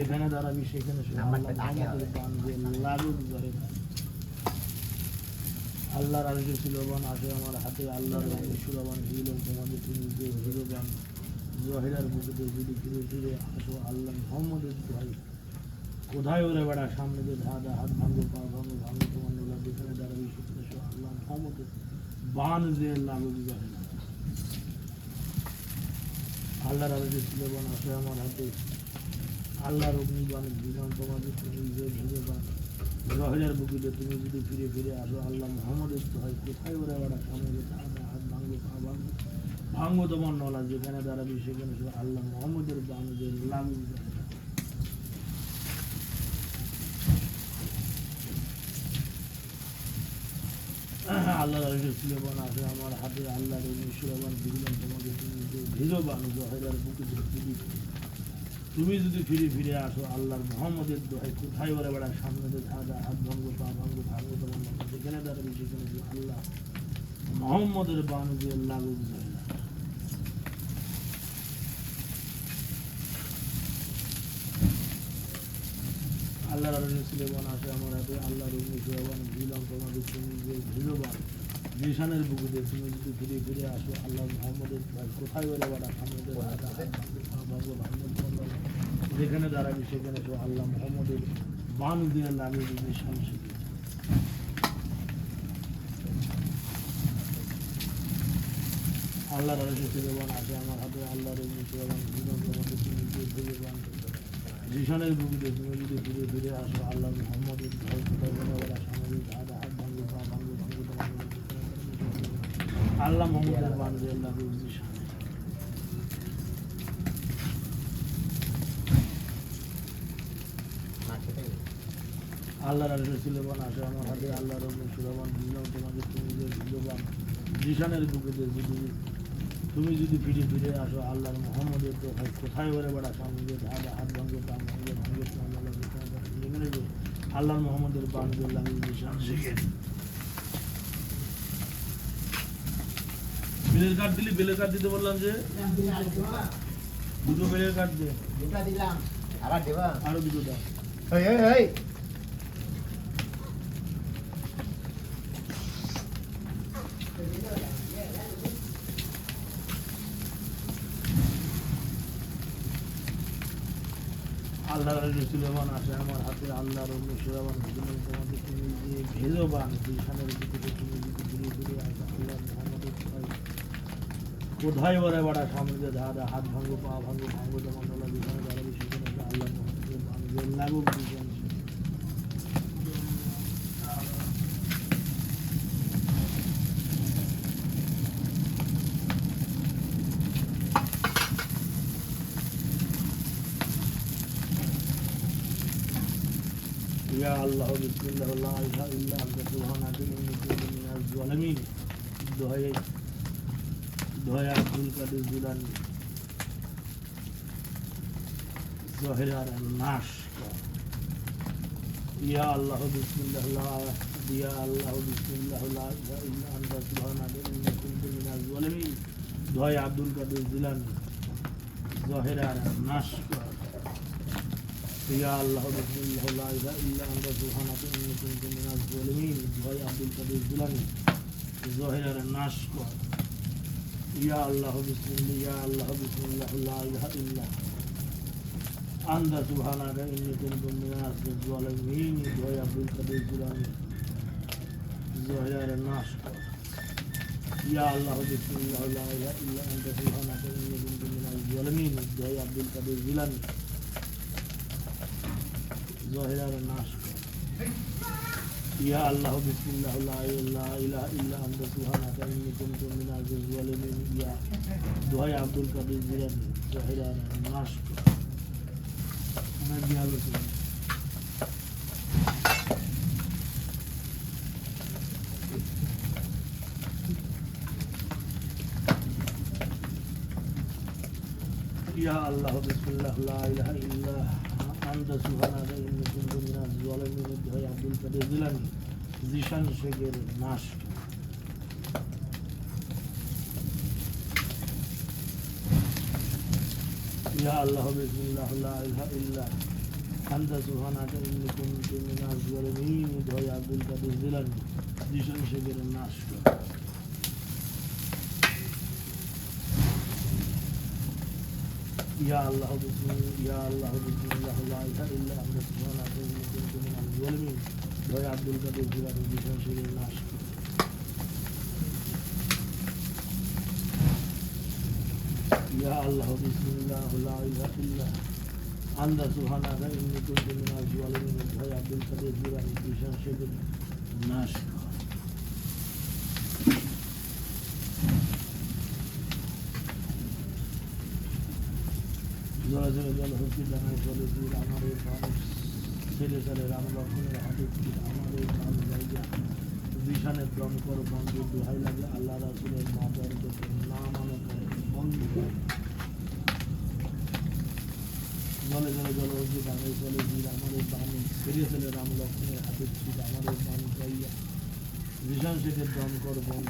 যেখানে দাঁড়াবি সেখানে লাগুক ধরে আল্লাহর আরশে শিলবান আসে আমার হাতে আল্লাহর রঙে সুরবান হিল তোমাদের তুমি যে হিরোবান জহিরার বুকেতে যদি ফিরে ফিরে আসো আল্লাহ মোহাম্মদের ভাই কোথায় ওরে বেড়া সামনে যে ধা ধা হাত ভাঙো পা ভাঙো ভাঙো তোমার নোলা যেখানে দাঁড়াবি সেখানে শুধু আল্লাহ মোহাম্মদের বান যে লাগুক ধরে আল্লাহর আরশে শিলবান আসে আমার হাতে আল্লাহর অগ্নিবাণ জীবন তোমাদের তুমি যে ভীরবান জহরের বুকিতে তুমি যদি ফিরে ফিরে আসো, আল্লাহ মোহাম্মদের হয়, কোথায় ওরা ওরা সামনে যেতে হাতে ভাঙবো, পা ভাঙবো। ভাঙবো তোমার নলা যেখানে দাঁড়াবি সেখানে শুধু আল্লাহ মোহাম্মদের যে লাগু আল্লাহ সুলেবান আছে, আমার হাতে আল্লাহর সুলেবান দিলাম তোমাকে তুমি যে ভীরবান জহেরার বুকিতে তুমি যদি ফিরে ফিরে আসো, আল্লাহর মোহাম্মদের দোহাই কোথায় ওরা বেড়া সামনে দিয়ে হাত ভাঙ্গ পা ভাঙ্গ ভাঙ্গ তোমার যেখানে দাঁড়াবি সেখানে আল্লাহ মোহাম্মদের বানু যে লাগু যায় সুলেবান আসে আমার হাতে, আল্লাহর সুলেবান দিলাম তোমাদের তুমি যে ভীরবান জিশানের বুকুতে তুমি যদি ফিরে ফিরে আসো, আল্লাহ মোহাম্মদের কোথায় ওরা বেড়া? নাম যেখানে দাঁড়াবি সেখানে তো আল্লাহ মোহাম্মদের বান দিয়ে লাগিয়ে দিবি শামসিকে আল্লাহর আরশে সুলেবান আছে, আমার হাতে আল্লাহর অগ্নি সুলেবান জীবন তোমাদের তুমি যে ভীরবান জিশানের বুকুতে তুমি যদি ফিরে ফিরে আসো, আল্লাহ মোহাম্মদের ভয় কোথায় বলে ওরা সামনে ধাঁধা হাত ভাঙ্গ পা ভাঙ্গ ভাঙ্গ তোমার নাম যেখানে দাঁড়াবি সেখানে তো আল্লাহ না সেটাই আল্লাহর আরশে সুলেবান আসে আমার হাতে আল্লাহর রঙে সুলেবান দিলাম তোমাকে তুমি যে সুলেবান জিশানের বুকেতে যদি তুমি যদি ফিরে ফিরে আসো আল্লাহর মোহাম্মদের তো ভাই কোথায় বলে বেড়া সামনে দিয়ে হাত ভাঙ্গে পা ভাঙ্গে ভাঙ্গে আল্লাহ আল্লাহর মোহাম্মদের বান লাগিয়ে জিশান শিখে বিলের কার্ড দিলি বিলের কার্ড দিতে বললাম যে? দুটো বিলের কার্ড দে। দুটা দিলাম আবার দেবা আরও দুটো দাও এই এই এই আল্লাহ আসে আমার হাতে তুমি যে ভেজবান যেখানের দিকে তুমি যদি ঘুরে ঘুরে আসো কোথায় ওরা বাড়া সামনে দিয়ে ধারা হাত ভাঙো পা ভাঙো ভাঙো যেমন ওলা যেখানে দাঁড়াবে সেখানে তো আল্লাহ মোহাম্মদের বান লাগুক দিয়েছেন يا الله بسم الله لا اله الا انت سبحانك اني كنت من الظالمين দোহাই আব্দুল কাদের জিলানি জহেরার নাশ। ইয়া আল্লাহ, বিসমিল্লাহ ইয়া আল্লাহ, বিসমিল্লাহ, লা ইলাহা ইল্লা আনতা সুবহানাকা ইন্নী কুনতু মিনাজ জালিমিন দোহাই আব্দুল কাদের জিলানি জহেরার নাশ ইয়া আল্লাহ, বিসমিল্লাহ, লা ইলাহা ইল্লা আনতা সুবহানাকা ইন্নী কুনতু মিনাজ জালিমিন দোহাই আব্দুল কাদের জিলানি জহেরার নাশ কর। ইয়া আল্লাহ বিসমিল্লাহ ইয়া আল্লাহ বিসমিল্লাহ লা ইলাহা ইল্লা আনতা সুবহানাকা ইন্নী কুনতু মিনাজ জালিমিন দোহাই আব্দুল কাদের জিলানি জহেরার নাশ কর ইয়া আল্লাহ বিসমিল্লাহ লা ইলাহা ইল্লা আনতা সুবহানাকা ইন্নী কুনতু মিনাজ জালিমিন দোহাই আব্দুল কাদের জিলানি জহেরার নাশ কর ইয়া আল্লাহ বিসমিল্লাহ লা ইলাহা ইল্লা আনতা সুবহানাকা ইন্নী কুনতু মিনাজ জালিমিন ইয়া দোহাই আব্দুল কাদের জিলানি জহেরার নাশ কর আমার দিয়ালো তুমি ইয়া আল্লাহ বিসমিল্লাহ লা ইলাহা ইল্লা আনতা সুবহানাকা ইন্নী কুনতু মিনাজ জালিমিন দোহাই আব্দুল কাদের জিলানি জিশান শেখের নাশ ইয়া আল্লাহ বিসমিল্লাহ লা ইলাহা ইল্লা আন্তা সুবহানাকা ইন্নী কুনতু মিনাজ জালিমিন দয়া আব্দুল কাদের জিলানী জিশান শেখের নাশ কর ইয়া আল্লাহ বিসমিল্লাহ ইয়া আল্লাহ বিসমিল্লাহ লা ইলাহা ইল্লা আনতা সুবহানাকা ইন্নী কুনতু মিনাজ জালিমিন দয়া আব্দুল কাদের জিলানী জিশান শেখের নাশ কর ইয়া আল্লাহ বিসমিল্লাহ লা ইলাহা ইল্লা আনতা সুবহানাকা ইন্নী কুনতু মিনাজ জালিমিন দয়া জয় জল হকি জানাই চলে আমার এই মানুষ ছেলে ছেলে রাম লক্ষ্মণের হাতে আমার এই প্রাণ জায়গা বিশানের দম কর বন্ধু দোহাই লাগে আল্লাহ রাসুলের মা দরকে না মনে করে বন্ধু জলে জলে জল হকি জানাই চলে আমার এই বাণী। ছেলে ছেলে রাম লক্ষ্মণের হাতে আমার এই প্রাণ জায়গা বিশান শেখের দম কর বন্ধু